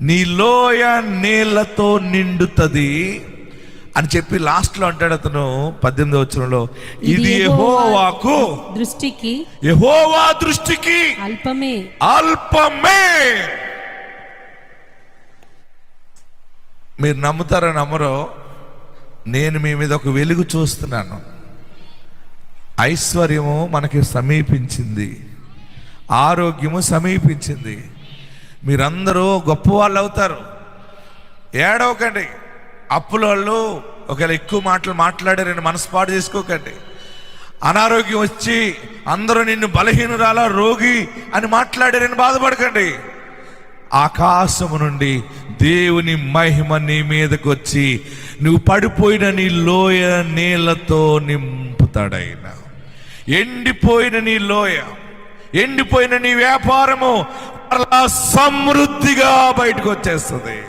నీ లోయ నీళ్ళతో నిండుతుంది అని చెప్పి లాస్ట్లో అంటాడు అతను పద్దెనిమిది వచ్చరంలో ఇది యెహోవాకు దృష్టికి యెహోవా దృష్టికి అల్పమే. అల్పమే. మీరు నమ్ముతారో నమ్మరో నేను మీ మీద ఒక వెలుగు చూస్తున్నాను. ఐశ్వర్యము మనకి సమీపించింది. ఆరోగ్యము సమీపించింది. మీరందరూ గొప్ప వాళ్ళు అవుతారు ఏడవకండి. అప్పుల వాళ్ళు ఒకవేళ ఎక్కువ మాటలు మాట్లాడి నేను మనస్పాటు చేసుకోకండి. అనారోగ్యం వచ్చి అందరూ నిన్ను బలహీనురాలా రోగి అని మాట్లాడారని బాధపడకండి. ఆకాశము నుండి దేవుని మహిమ నీ మీదకు వచ్చి నువ్వు పడిపోయిన నీ లోయ నీళ్ళతో నింపుతాడైన. ఎండిపోయిన నీ లోయ ఎండిపోయిన నీ వ్యాపారము అలా సమృద్ధిగా బయటకు వచ్చేస్తుంది.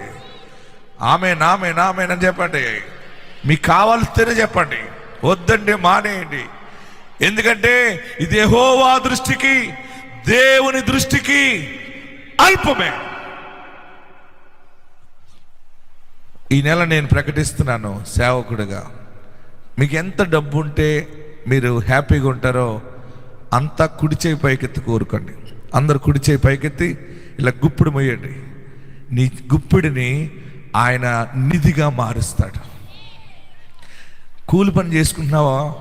ఆమె నామే నామేనని చెప్పండి. మీకు కావాల్సిన చెప్పండి. వద్దండి మానేయండి. ఎందుకంటే ఇది హోవా దృష్టికి దేవుని దృష్టికి అల్పమే. ఈ నెల నేను ప్రకటిస్తున్నాను సేవకుడిగా. మీకు ఎంత డబ్బు ఉంటే మీరు హ్యాపీగా ఉంటారో అంతా కుడి చేయి పైకెత్తి కోరుకోండి. అందరు కుడి చేయి పైకెత్తి ఇలా గుప్పుడు మొయ్యండి నీ గుప్పిడిని ఆయన నిధిగా మారుస్తాడు. కూలి పని చేసుకుంటున్నావా?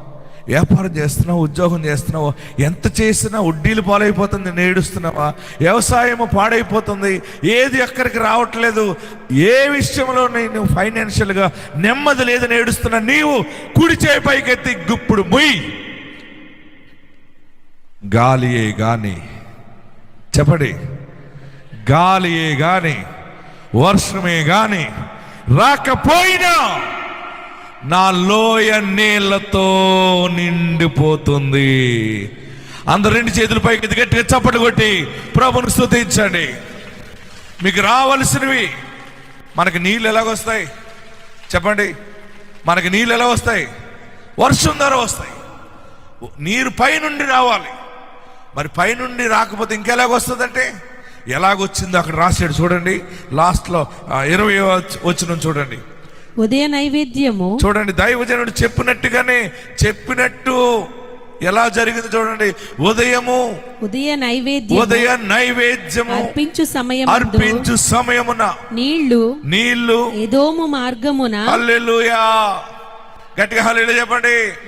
వ్యాపారం చేస్తున్నావు? ఉద్యోగం చేస్తున్నావు? ఎంత చేసినా వడ్డీలు పాలైపోతుంది నేడుస్తున్నావా వ్యవసాయం పాడైపోతుంది ఏది ఎక్కడికి రావట్లేదు ఏ విషయంలో నేను ఫైనాన్షియల్గా నెమ్మది లేదు నేడుస్తున్నా నీవు కుడి చేయి పైకెత్తి గుప్పుడు మొయ్యి. గాలియే గానీ చెప్పండి. గాలియే గాని వర్షమే గాని రాకపోయినా నా లోయ నీళ్ళతో నిండిపోతుంది. అందరు రెండు చేతుల పైకి ఎత్తి గట్టిగా కొట్టి ప్రభుని స్థుతించండి మీకు రావలసినవి మనకి నీళ్ళు ఎలాగొస్తాయి? చెప్పండి. మనకి నీళ్ళు ఎలా వస్తాయి? వర్షం ద్వారా వస్తాయి. నీరు పైనుండి రావాలి. మరి పైనుండి రాకపోతే ఇంకెలాగొస్తుందంటే? ఎలాగొచ్చిందో అక్కడ రాశాడు చూడండి. లాస్ట్లో ఇరవై వచ్చిన చూడండి. ఉదయ నైవేద్యము. చూడండి దైవజనుడు చెప్పినట్టుగానే చెప్పినట్టు ఎలా జరిగింది చూడండి. ఉదయము ఉదయ నైవేద్యం ఉదయ నైవేద్యము. అర్పించు సమయం అర్పించు సమయమున. నీళ్ళు. నీళ్ళు. ఏదోము మార్గమున. హల్లెలూయా. గట్టిగా హల్లెలూయా చెప్పండి.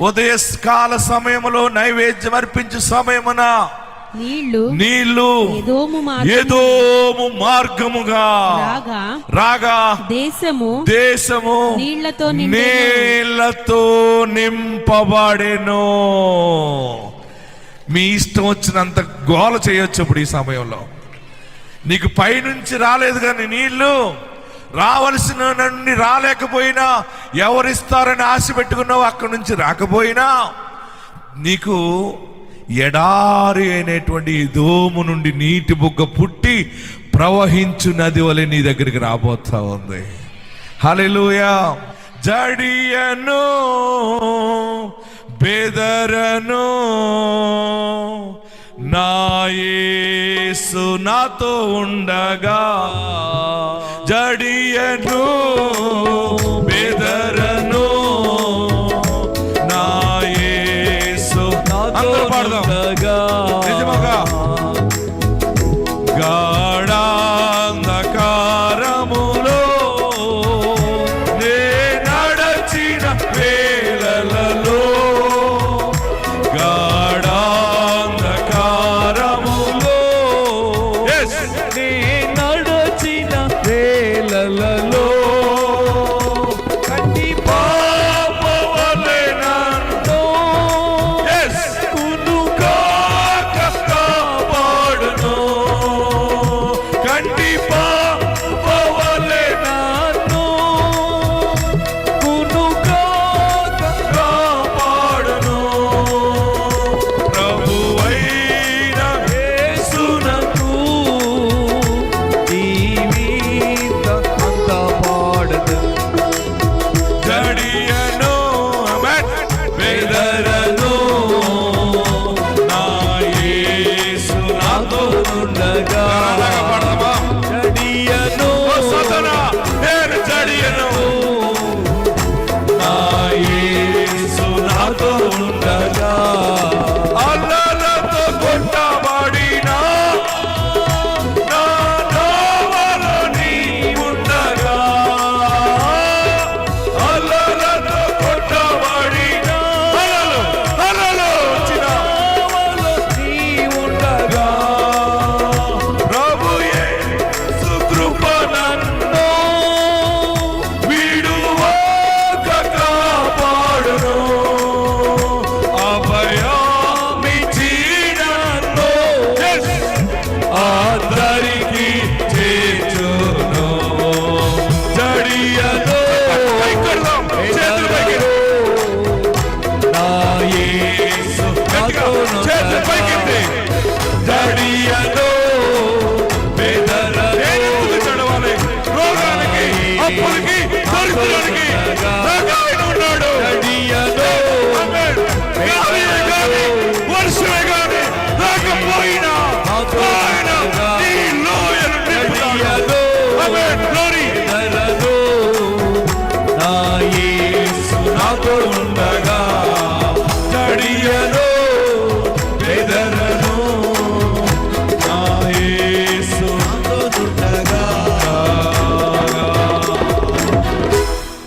ఉదయ కాల సమయములో నైవేద్యం అర్పించు సమయమున నీళ్ళు నీళ్ళు ఏదోము మార్గముగా రాగా దేశము దేశము నీళ్ళతో. నీళ్ళతో నింపబడెను మీ ఇష్టం వచ్చినంత గోల చేయొచ్చు ఇప్పుడు ఈ సమయంలో నీకు పైనుంచి రాలేదు కానీ నీళ్ళు రావలసిన నుండి రాలేకపోయినా ఎవరిస్తారని ఆశ పెట్టుకున్నావు అక్కడి నుంచి రాకపోయినా నీకు ఎడారి అయినటువంటి దోము నుండి నీటి బుగ్గ పుట్టి ప్రవహించు నది వలె నీ దగ్గరికి రాబోతా ఉంది. హలెలుయా జడియను బెదరను నా యేసు నాతో ఉండగా జడియను బెదరను. నా యేసు అందరూ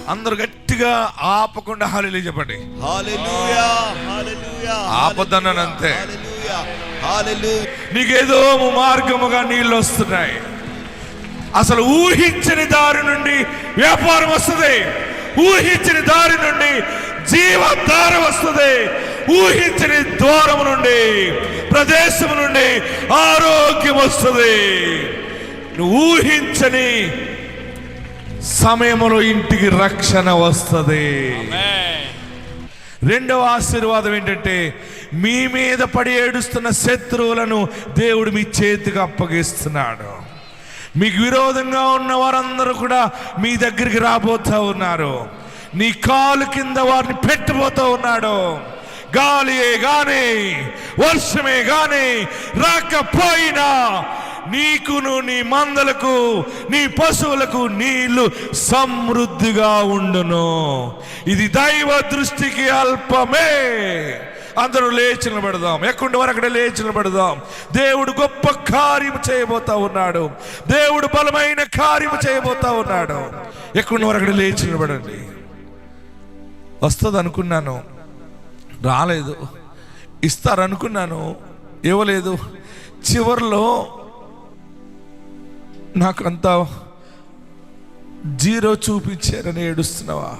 అందరు గట్టిగా ఆపకుండా హాలేలు చెప్పండి. హల్లెలూయా నీకేదో మార్గముగా నీళ్ళు వస్తున్నాయి. అసలు ఊహించని దారి నుండి వ్యాపారం వస్తుంది. ఊహించని దారి నుండి జీవధార వస్తుంది. ఊహించని ద్వారము నుండి ప్రదేశం నుండి ఆరోగ్యం వస్తుంది. నువ్వు ఊహించని సమయంలో ఇంటికి రక్షణ వస్తుంది. రెండవ ఆశీర్వాదం ఏంటంటే మీ మీద పడి ఏడుస్తున్న శత్రువులను దేవుడు మీ చేతికి అప్పగిస్తున్నాడు. మీకు విరోధంగా ఉన్న వారందరూ కూడా మీ దగ్గరికి రాబోతా ఉన్నారు. నీ కాలు కింద వారిని పెట్టబోతూ ఉన్నాడు. గాలియే గాని వర్షమే గాని రాకపోయినా నీకును నీ మందలకు నీ పశువులకు నీళ్ళు సమృద్ధిగా ఉండును. ఇది దైవ దృష్టికి అల్పమే. అందరూ లేచి నిలబెడదాం. ఎక్కడి వరకు అక్కడ లేచి నిలబెడదాం. దేవుడు గొప్ప కార్యం చేయబోతా ఉన్నాడు. దేవుడు బలమైన కార్యం చేయబోతా ఉన్నాడు. ఎక్కడి వరకు అక్కడ లేచి నిలబడండి. వస్తుంది అనుకున్నాను రాలేదు. ఇస్తారనుకున్నాను. ఇవ్వలేదు. చివరిలో నాకు జీరో చూపించారని ఏడుస్తున్నావా?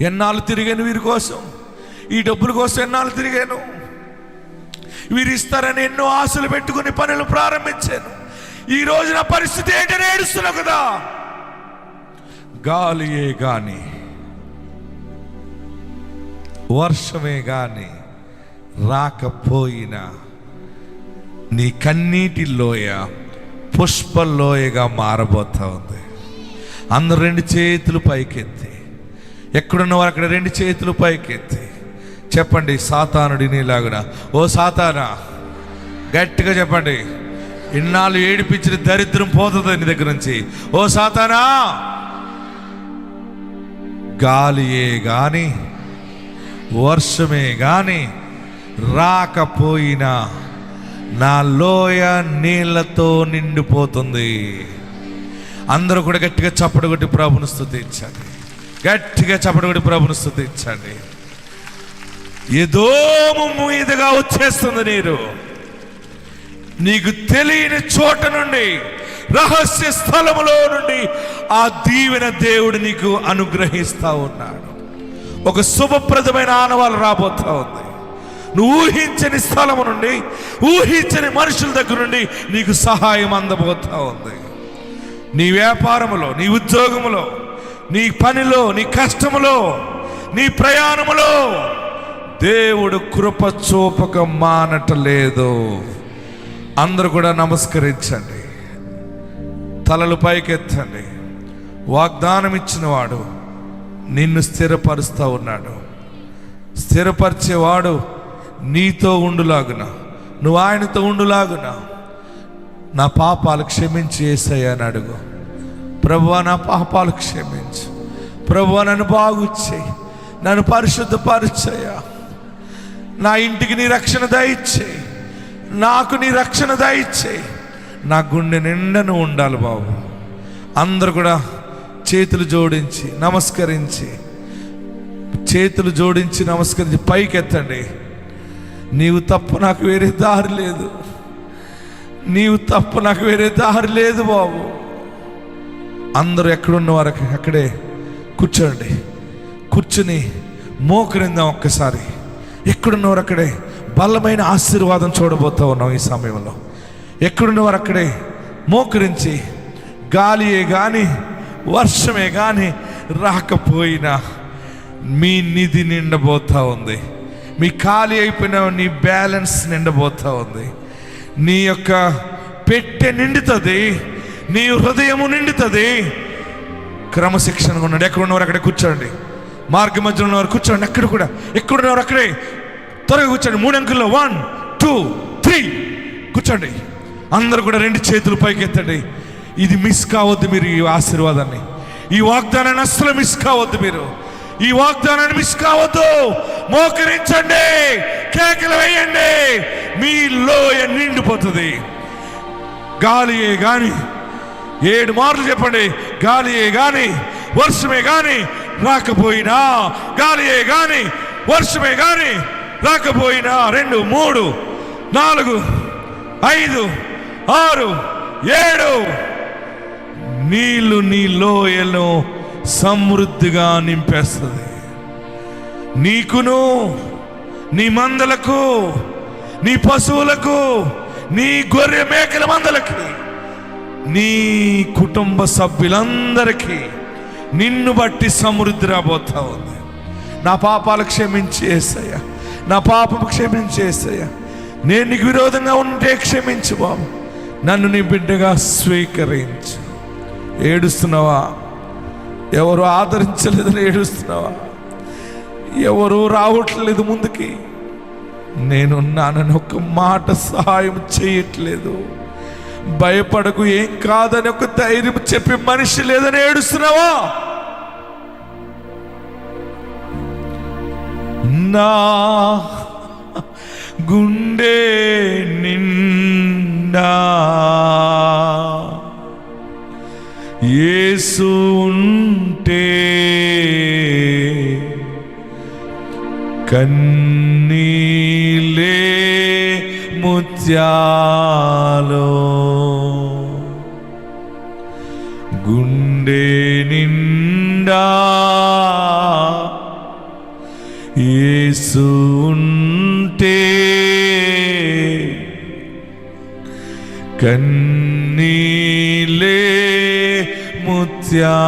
ఎన్నాళ్ళు తిరిగాను వీరి కోసం? ఈ డబ్బుల కోసం ఎన్నాళ్ళు తిరిగాను? వీరు ఇస్తారని ఎన్నో ఆశలు పెట్టుకుని పనులు ప్రారంభించాను. ఈ రోజున పరిస్థితి ఏంటని ఏడుస్తున్నావు కదా? గాలియే గాని వర్షమే గాని రాకపోయినా నీ కన్నీటి లోయ పుష్పలోయగా మారబోతా ఉంది. అందరు రెండు చేతులు పైకెత్తి ఎక్కడున్నవారు అక్కడ రెండు చేతులు పైకెత్తి చెప్పండి సాతానుడి నీలాగున. ఓ సాతానా గట్టిగా చెప్పండి. ఇన్నాళ్ళు ఏడిపించిన దరిద్రం పోతుంది నీ దగ్గర నుంచి. ఓ సాతానా గాలియే గాని వర్షమే గాని రాకపోయినా నా లోయ నీళ్ళతో నిండిపోతుంది. అందరూ కూడా గట్టిగా చప్పడు కొట్టి ప్రభును గట్టిగా చప్పడగొట్టి కొట్టి ప్రభును ఏదో మీదుగా వచ్చేస్తుంది నీరు. నీకు తెలియని చోట నుండి రహస్య స్థలములో నుండి ఆ దీవెన దేవుడు నీకు అనుగ్రహిస్తా ఉన్నాడు. ఒక శుభప్రదమైన ఆనవాలు రాబోతా ఉంది. నువ్వు ఊహించని స్థలము నుండి ఊహించని మనుషుల దగ్గర నుండి నీకు సహాయం అందబోతా ఉంది. నీ వ్యాపారములో నీ ఉద్యోగములో నీ పనిలో నీ కష్టములో నీ ప్రయాణములో దేవుడు కృప చూపక మానటలేదు. అందరు కూడా నమస్కరించండి. తలలు పైకెత్తండి. వాగ్దానం ఇచ్చినవాడు నిన్ను స్థిరపరుస్తూ ఉన్నాడు. స్థిరపరిచేవాడు నీతో ఉండులాగున నువ్వు ఆయనతో ఉండులాగున. నా పాపాలు క్షమించి ఏసయ్యా అని అడుగు. ప్రభువా నా పాపాలు క్షమించు. ప్రభువ నన్ను బాగు చేయి. నన్ను పరిశుద్ధపరిచయ్యా. నా ఇంటికి నీ రక్షణ దయచేయి నాకు నీ రక్షణ దయచేయి నా గుండె నిండను ఉండాలి బాబు. అందరు కూడా చేతులు జోడించి నమస్కరించి చేతులు జోడించి నమస్కరించి పైకెత్తండి. నీవు తప్ప నాకు వేరే దారి లేదు. నీవు తప్ప నాకు వేరే దారి లేదు బాబు. అందరూ ఎక్కడున్న వారికి అక్కడే కూర్చోండి. కూర్చుని మోకరిందాం ఒక్కసారి. ఎక్కడున్నవారు అక్కడే? బలమైన ఆశీర్వాదం చూడబోతా ఉన్నాం ఈ సమయంలో. ఎక్కడున్నవారు అక్కడే? మోకరించి గాలియే కానీ వర్షమే కానీ రాకపోయినా మీ నిధి నిండబోతా ఉంది. మీ ఖాళీ అయిపోయిన నీ బ్యాలెన్స్ నిండబోతా ఉంది. నీ యొక్క పెట్టె నిండుతుంది నీ హృదయము నిండుతుంది. క్రమశిక్షణగా ఉన్నాడు ఎక్కడ ఉన్నవారు అక్కడ కూర్చోండి. మార్గ మధ్యలో ఉన్నవారు కూర్చోండి ఎక్కడ కూడా. ఎక్కడ ఉన్నవారు అక్కడే. త్వరగా కూర్చోండి. మూడు అంకుల్లో. వన్ టూ త్రీ కూర్చోండి. అందరూ కూడా రెండు చేతులు పైకి ఎత్తండి. ఇది మిస్ కావద్దు మీరు ఈ ఆశీర్వాదాన్ని. ఈ వాగ్దానాన్ని అస్సలు మిస్ కావద్దు మీరు. ఈ వాగ్దానాన్ని మిస్ కావద్దు. మోకరించండి. కేకలు వేయండి. మీ లోయ నిండిపోతుంది. గాలియే గాని. ఏడు మార్లు చెప్పండి. గాలియే గాని. వర్షమే కానీ రాకపోయినా గాలియే గాని వర్షమే గాని రాకపోయినా రెండు మూడు నాలుగు ఐదు ఆరు ఏడు నీళ్ళు నీ లోయలను సమృద్ధిగా నింపేస్తుంది. నీకును నీ మందలకు నీ పశువులకు నీ గొర్రె మేకల మందలకి నీ కుటుంబ సభ్యులందరికీ నిన్ను బట్టి సమృద్ధి రాబోతా ఉంది. నా పాపాలు క్షమించి ఏసయ్య. నా పాపం క్షమించి ఏసయ్య. నేను నీకు విరోధంగా ఉంటే క్షమించు బాబు. నన్ను నీ బిడ్డగా స్వీకరించు. ఏడుస్తున్నావా? ఎవరు ఆదరించలేదని ఏడుస్తున్నావా? ఎవరు రావట్లేదు ముందుకి? నేనున్నానని ఒక మాట సహాయం చేయట్లేదు. భయపడకు ఏం కాదని ఒక ధైర్యం చెప్పి మనిషి లేదని ఏడుస్తున్నావా? నా గుండె నిండా యేసు యేసు ఉంటే కన్నీలే ముత్యాలు.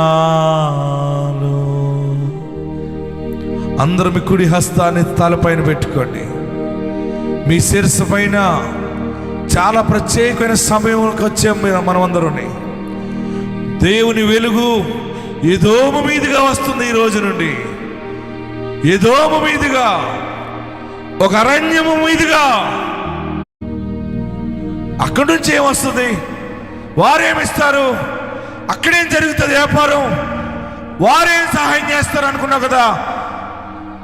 అందరు మీ కుడి హస్తాన్ని తలపైన పెట్టుకోండి. మీ శిరస్సు పైన చాలా ప్రత్యేకమైన సమయంకి వచ్చాం మనం అందరూని దేవుని వెలుగు ఏదో మీదుగా వస్తుంది ఈ రోజు నుండి. ఏదోము మీదుగా ఒక అరణ్యము మీదుగా. అక్కడి నుంచి ఏమొస్తుంది? వారేమిస్తారు? అక్కడేం జరుగుతుంది వ్యాపారం? వారేం సహాయం చేస్తారు అనుకున్నావు కదా?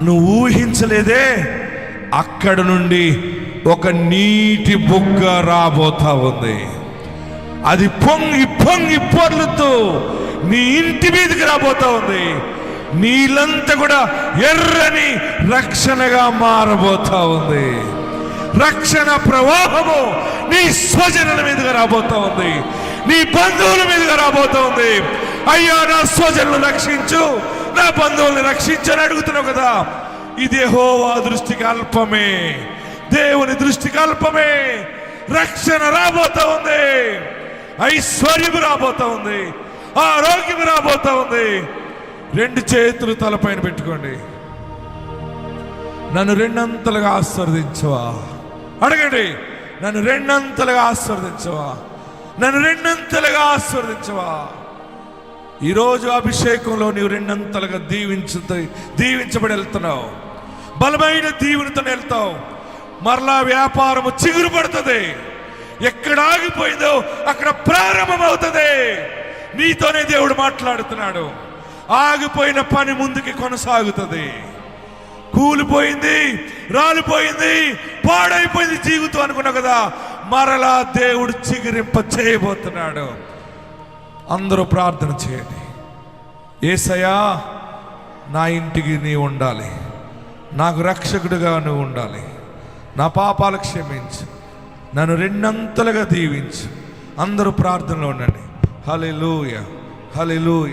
నువ్వు ఊహించలేదే అక్కడ నుండి ఒక నీటి బుగ్గ రాబోతా ఉంది. అది పొంగి పొంగి పొర్లుతూ నీ ఇంటి మీదకి రాబోతా ఉంది. నీళ్ళంతా కూడా ఎర్రని రక్షణగా మారబోతా ఉంది. రక్షణ ప్రవాహము నీ స్వజనుల మీదుగా రాబోతా ఉంది. నీ బంధువుల మీదుగా రాబోతా ఉంది. అయ్యా నా స్వజనులు రక్షించు. నా బంధువుల్ని రక్షించు అని అడుగుతున్నావు కదా. ఇది హోవా దృష్టికి అల్పమే దేవుని దృష్టికి అల్పమే రక్షణ రాబోతా ఉంది. ఐశ్వర్యము రాబోతా ఉంది. ఆరోగ్యం రాబోతా ఉంది. రెండు చేతులు తలపైన పెట్టుకోండి. నన్ను రెండంతలుగా ఆశీర్వదించవా? అడగండి. నన్ను రెండంతలుగా ఆశీర్వదించవా? నన్ను రెండంతలుగా ఆశీర్వదించవా? ఈరోజు అభిషేకంలో నీవు రెండంతలుగా దీవించు దీవించబడి వెళ్తున్నావు. బలమైన దీవునితో వెళ్తావు. మరలా వ్యాపారము చిగురు పడుతుంది. ఎక్కడ ఆగిపోయిందో అక్కడ ప్రారంభమవుతుంది. నీతోనే దేవుడు మాట్లాడుతున్నాడు. ఆగిపోయిన పని ముందుకి కొనసాగుతుంది. కూలిపోయింది రాలిపోయింది పాడైపోయింది జీవితం అనుకున్నా కదా మరలా దేవుడు చిగిరింప చేయబోతున్నాడు. అందరూ ప్రార్థన చేయండి. ఏసయా నా ఇంటికి నీ ఉండాలి. నాకు రక్షకుడిగా నువ్వు ఉండాలి. నా పాపాలు క్షమించు. నన్ను రెండంతలుగా దీవించు. అందరూ ప్రార్థనలో ఉండండి. హలే లూయ హలే లూయ